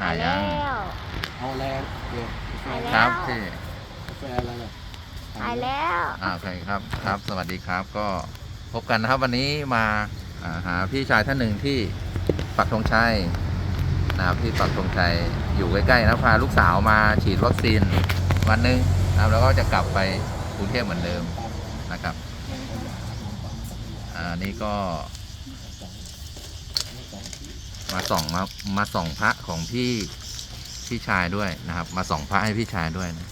อ่าหายยัแล้งวเอาแล้วเดี๋ยวกาแฟหายคแล้รัวบพี่กาแฟอะไรล่ะหายแล้วอ่าโอเคครับครับ สวัสดีครับก็พบกันนะครับวันนี้มาอ่าหาพี่ชายท่านหนึ่งที่ปักธงชัยนะครับที่ปักธงชัยอยู่ใกล้ๆนะพาลูกสาวมาฉีดวัคซีนวันหนึ่งนะครับแล้วก็จะกลับไปกรุงเทพเหมือนเดิมนะครับอ่านี่ก็ มาส่องมามาส่องพระของพี่พี่ชายด้วยนะครับ มาส่องพระให้พี่ชายด้วยนะ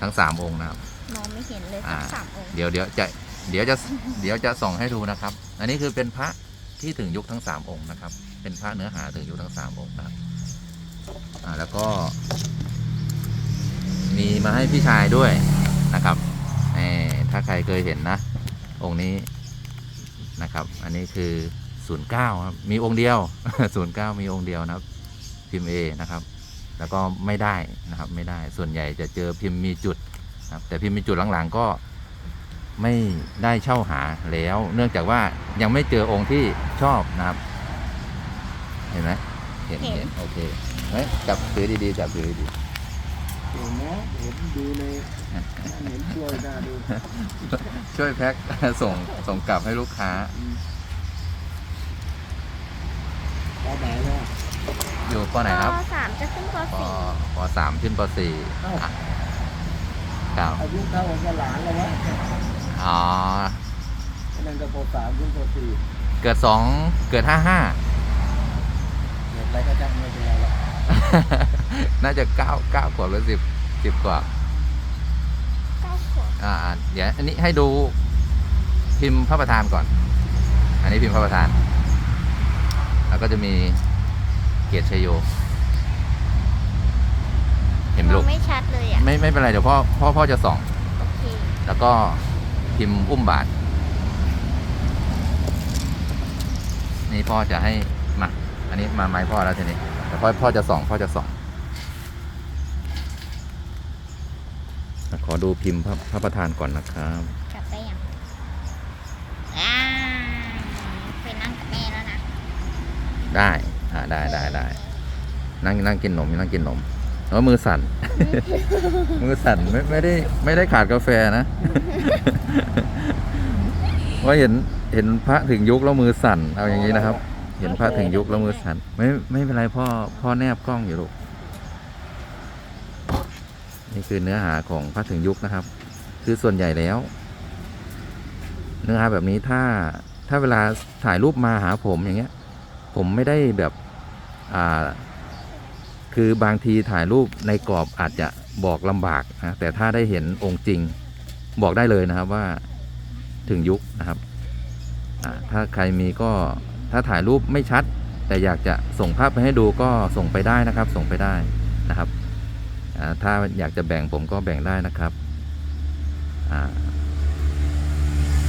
ทั้งสามองค์นะครับ มองไม่เห็นเลยอ่าสักสามองค์เดี๋ยวเดี๋ยวจะเดี๋ยวจะเดี๋ยวจะส่องให้ดูนะครับ อันนี้คือเป็นพระที่ถึงยุคทั้งสามองค์นะครับ เป็นพระเนื้อหาถึงยุคทั้งสามองค์นะครับอ่าแล้วก็ มีมาให้พี่ชายด้วยนะครับแหมถ้าใครเคยเห็นนะ องค์นี้นะครับ อันนี้คือ ศูนย์เก้าครับ มีองค์เดียวศูนย์เก้ามีองค์เดียวนะครับ พิมพ์เอนะครับ แล้วก็ไม่ได้นะครับ ไม่ได้ ส่วนใหญ่จะเจอพิมพ์มีจุดนะครับ แต่พิมพ์มีจุดหลังๆก็ไม่ได้เช่าหาแล้ว เนื่องจากว่ายังไม่เจอองค์ที่ชอบนะครับ เห็นไหมเห็นเห็นโอเคเฮ้ยจับถือดีๆจับถือดีเห็นนะเห็นดูในเห็นช่วยหน้าดูๆช่วยแพ็คส่งส่งกลับให้ลูกค้า ปอไหนเนี่ยอยู่ปอไหนครับปสามจะขึ้นปปสี่ปสามขึ้นปสี่อะเก้าอายุเท่ากับหลานเลยวะอ๋อนั่นก็ปสามขึ้นปสี่เกิดสองเกิดห้าห้าเด็กอะไรก็จังไม่เป็นไรหรอกน่าจะเก้าเก้ากว่าหรือสิบสิบกว่าเก้าขวบอ่าอ่าเดี๋ยวอันนี้ให้ดูพิมพ์พระประธานก่อน อันนี้พิมพ์พระประธานแล้ว ก็จะมีเกียรติชัยโย เห็นไหมมลูอกงไม่ชัดเลยอะ ไม่ไม่เป็นไรเดี๋ยวพ่อพ่อพ่อจะส่อง โอเค แล้วก็พิมพ์อุ้มบาท นี่พ่อจะให้มาอันนี้มาไม้พ่อแล้วทีนี้แต่พ่อพ่อจะส่อง พ่อจะส่องขอดูพิมพ์พระพระประธานก่อนนะครับ ได้อ่าได้ได้ได้นั่งนั่งกินนมนั่งกินนมแล้วมือสั่น มือสั่นไม่ไม่ได้ไม่ได้ขาดกาแฟนะว่าเห็นเห็นพระถึงยุคแล้วมือสั่นเอาอย่างนี้นะครับ เห็นพระถึงยุคแล้วมือสั่นไม่ไม่เป็นไรพ่อพ่อแนบกล้องอยู่ลูกนี่คือเนื้อหาของพระถึงยุคนะครับ คือส่วนใหญ่แล้ว เนื้อหาแบบนี้ถ้าถ้าเวลาถ่ายรูปมาหาผมอย่างเงี้ย ผมไม่ได้แบบอ่าคือบางทีถ่ายรูปในกรอบอาจจะบอกลำบากนะแต่ถ้าได้เห็นองค์จริงบอกได้เลยนะครับว่าถึงยุคนะครับถ้าใครมีก็ถ้าถ่ายรูปไม่ชัด แต่อยากจะส่งภาพไปให้ดูก็ส่งไปได้นะครับ ส่งไปได้นะครับถ้าอยากจะแบ่งผมก็แบ่งได้นะครับอ่า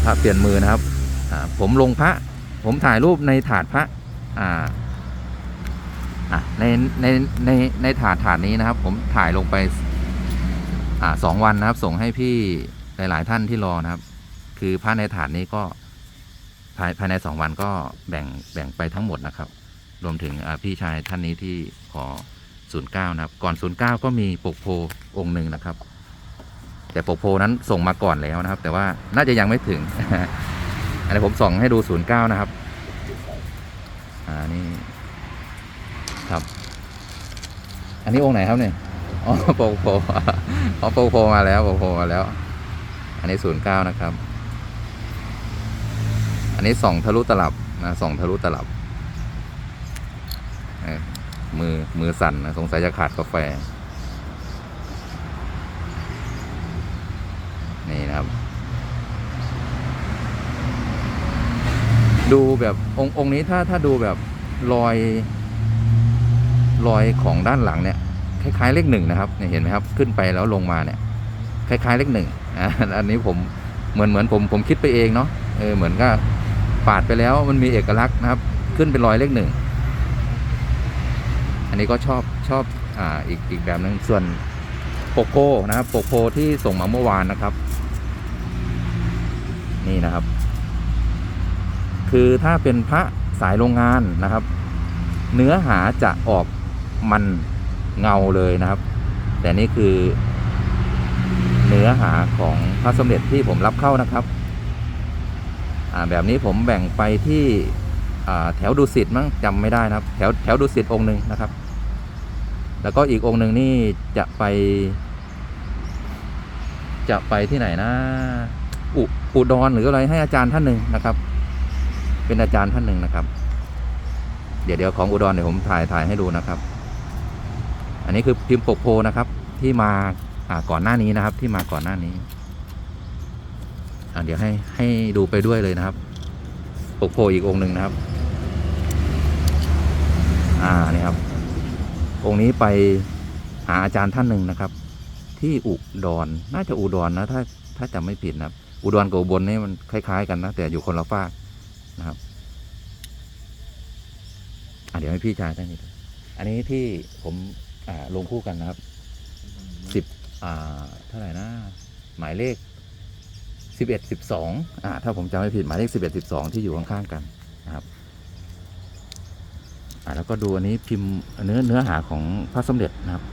พระเปลี่ยนมือนะครับผมลงพระ ผมถ่ายรูปในถาดพระ อ่าอะในในในในถาดถาดนี้นะครับ ผมถ่ายลงไป อ่าสองวันนะครับ ส่งให้พี่หลาย ๆ ท่านที่รอนะครับ คือพระในถาดนี้ก็ภายภายในสองวันก็แบ่งแบ่งไปทั้งหมดนะครับ รวมถึงพี่ชายท่านนี้ที่ขอศูนย์เก้านะครับ ก่อนศูนย์เก้าก็มีปกโพองค์หนึ่งนะครับ แต่ปกโพนั้นส่งมาก่อนแล้วนะครับ แต่ว่าน่าจะยังไม่ถึง อันนี้ผมส่งให้ดูศูนย์เก้านะครับ อ่านี่ครับ อันนี้องค์ไหนครับเนี่ยอ๋อโปโพอ๋อโปโพมาแล้วโปโพมาแล้ว อันนี้ศูนย์เก้านะครับ อันนี้ส่องทะลุตลับนะส่องทะลุตลับมือมือสั่นนะสงสัยจะขาดกาแฟ นี่นะครับ ดูแบบองค์องนี้ถ้าถ้าดูแบบรอยรอยของด้านหลังเนี่ยคล้ายๆเลขหนึ่งนะครับเนี่ยเห็นไหมครับขึ้นไปแล้วลงมาเนี่ยคล้ายๆเลขหนึ่งอ่าอันนี้ผมเหมือนเหมือนผมผมคิดไปเองเนาะเออเหมือนก็ปาดไปแล้วมันมีเอกลักษณ์นะครับ ขึ้นเป็นรอยเลขหนึ่งอันนี้ก็ชอบชอบอ่าอีกอีกแบบหนึ่งส่วนโปกโพนะครับโปกโพที่ส่งมาเมื่อวานนะครับ นี่นะครับ คือถ้าเป็นพระสายโรงงานนะครับ เนื้อหาจะออกมันเงาเลยนะครับ แต่นี่คือ เนื้อหาของพระสมเด็จที่ผมรับเข้านะครับอ่าแบบนี้ผมแบ่งไปที่อ่าแถวดุสิตมั้งจำไม่ได้นะครับ แถวแถวดุสิตองค์หนึ่งนะครับ แล้วก็อีกองค์หนึ่งนี่จะไป จะไปที่ไหนนะอุอุดรหรืออะไรให้อาจารย์ท่านหนึ่งนะครับ เป็นอาจารย์ท่านหนึ่งนะครับ เดี๋ยวเดี๋ยวของอุดรเดี๋ยวผมถ่ายถ่ายให้ดูนะครับ อันนี้คือพิมพ์ปกโพนะครับที่มาอ่าก่อนหน้านี้นะครับ ที่มาก่อนหน้านี้อ่าเดี๋ยวให้ให้ดูไปด้วยเลยนะครับ ปกโพอีกองค์หนึ่งนะครับ อ่านี่ครับ องค์นี้ไปหาอาจารย์ท่านหนึ่งนะครับ ที่อุดรน่าจะอุดรนะถ้าถ้าจำไม่ผิดนะครับ อุดรกับอุบลนี่มันคล้าย ๆ กันนะแต่อยู่คนละฝาก นะครับเดี๋ยวให้พี่ชายท่านนี้ดูอันนี้ที่ผมลงคู่กันนะครับสิบเท่าไหร่นะ หมายเลขสิบเอ็ดสิบสองถ้าผมจำไม่ผิดหมายเลขสิบเอ็ดสิบสองที่อยู่ข้างๆกันนะครับแล้วก็ดูอันนี้พิมพ์เนื้อเนื้อหาของพระสมเด็จนะครับ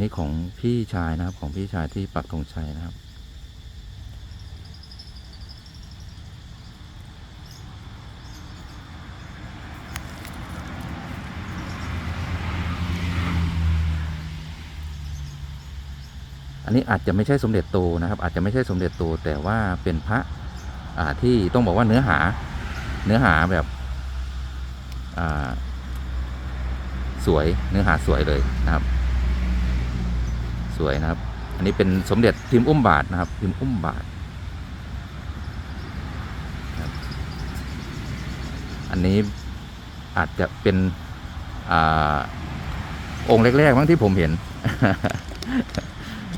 นนี้ของพี่ชายนะครับ ของพี่ชายที่ปักธงชัยนะครับ อันนี้อาจจะไม่ใช่สมเด็จโตนะครับ อาจจะไม่ใช่สมเด็จโตแต่ว่าเป็นพระอ่าที่ต้องบอกว่าเนื้อหาเนื้อหาแบบอ่าสวยเนื้อหาสวยเลยนะครับ สวยนะครับ อันนี้เป็นสมเด็จพิมพ์อุ้มบาทนะครับ พิมพ์อุ้มบาท อันนี้อาจจะเป็นอองค์แรกๆมั้งที่ผมเห็น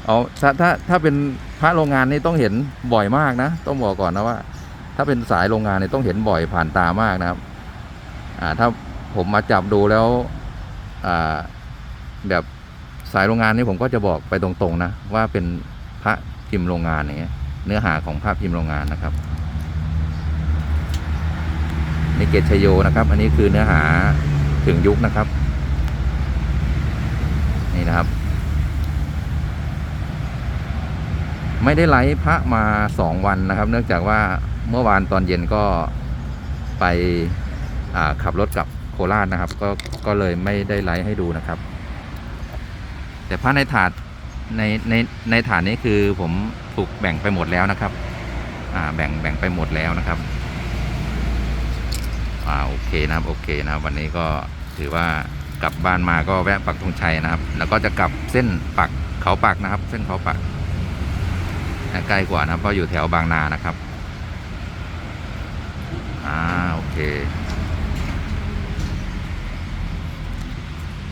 เอาถ้าถ้าถ้าเป็นพระโรงงานนี่ต้องเห็นบ่อยมากนะ ต้องบอกก่อนนะว่า ถ้าเป็นสายโรงงานนี่ต้องเห็นบ่อยผ่านตามากนะครับ อ่าถ้าผมมาจับดูแล้ว อ่าแบบ สายโรงงานนี่ผมก็จะบอกไปตรงๆนะว่าเป็นพระพิมพ์โรงงานอย่างเงี้ยเนื้อหาของพระพิมพ์โรงงานนะครับนี่เกตชโยนะครับ อันนี้คือเนื้อหาถึงยุคนะครับ นี่นะครับ ไม่ได้ไลฟ์พระมาสองวันนะครับ เนื่องจากว่าเมื่อวานตอนเย็นก็ไปขับรถกลับโคราชนะครับ ก็ก็เลยไม่ได้ไลฟ์ให้ดูนะครับ แต่พระในถาดในในในถาดนี้คือผมถูกแบ่งไปหมดแล้วนะครับ อ่าแบ่งแบ่งไปหมดแล้วนะครับ อ่าโอเคนะครับโอเคนะครับ วันนี้ก็ถือว่ากลับบ้านมาก็แวะปักธงชัยนะครับ แล้วก็จะกลับเส้นปักเขาปักนะครับ เส้นเขาปักใกล้กว่านะเพราะอยู่แถวบางนานะครับ อ่าโอเค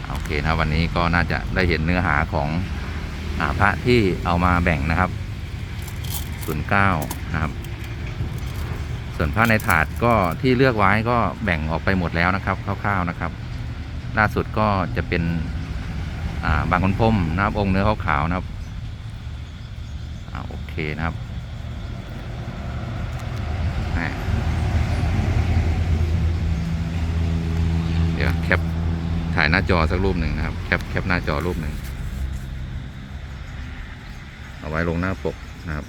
โอ เคนะครับวันนี้ก็น่าจะได้เห็นเนื้อหาของอพระที่เอามาแบ่งนะครับ09นะครับ ส่วนพระในถาดก็ที่เลือกไว้ก็แบ่งออกไปหมดแล้วนะครับคร่าวๆนะครับ ล่าสุดก็จะเป็นบางคนพมนะครับองค์เนื้อขาวๆนะครับอโอเคนะครับแหม่เดี๋ยวแคปถ่าย หน้าจอสักรูปหนึ่งนะครับ แคปแคปหน้าจอรูปหนึ่งเอาไว้ลงหน้าปกนะครับ